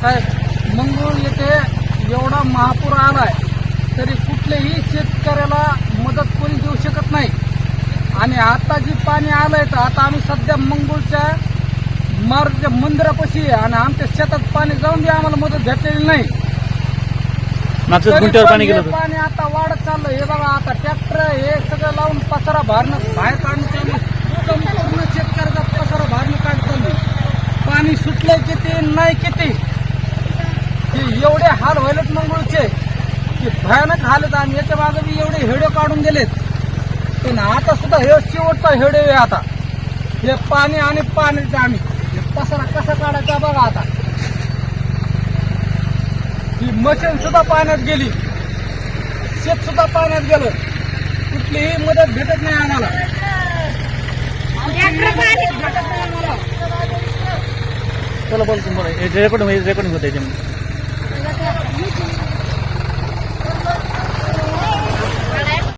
साहेब मंगरूळ येथे एवढा महापूर आलाय तरी कुठल्याही शेतकऱ्याला मदत कोणी देऊ शकत नाही. आणि आता जी पाणी आलंय तर आता आम्ही सध्या मंगरूळच्या मारुतीच्या मंदिरापाशी आहे आणि आमच्या शेतात पाणी जाऊन बी आम्हाला मदत भेटलेली नाही. तरी पण हे आता वाढत चाललं हे बघा आता ट्रॅक्टर हे सगळं लावून पसारा भरणं बाहेर चालू संपूर्ण शेतकऱ्याचा पसारा भरणं काढ चालू पाणी सुटलंय किती नाही किती? हाल व्हायलेत मंगळूरचे की भयानक हाल आहेत आणि याच्या मागे मी एवढे हेडे काढून दिलेत पण आता सुद्धा हे शेवटचा हेडे आहे आता. हे पाणी आणि पाणी आम्ही. हे पसारा कसा काढायचा बघा आता. ही मशीन सुद्धा पाण्यात गेली. शेत सुद्धा पाण्यात गेलं. कुठलीही मदत भेटत नाही आम्हाला. भेटत नाही आम्हाला. चला बोल तुम्हाला. रेकॉर्डिंग रेकॉर्डिंग होतं याच्यामध्ये